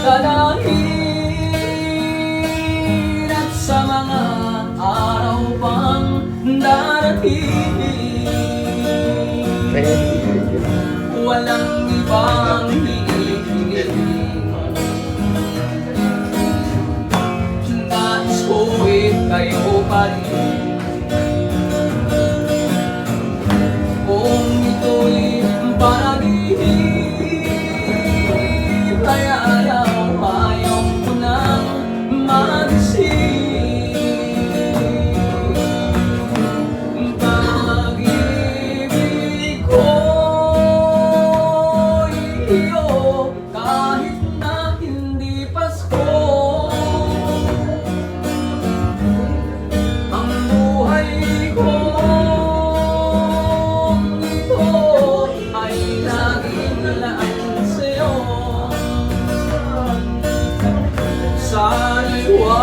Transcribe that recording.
Dadahin at sa mga araw pang darating Walang ibang hihingin Nais ko'y kayo pa rin. Kung ito'y panaginip iyo Kahit na hindi Pasko. Ang buhay ko ito ay laging laan sa'yo. Sana'y huwag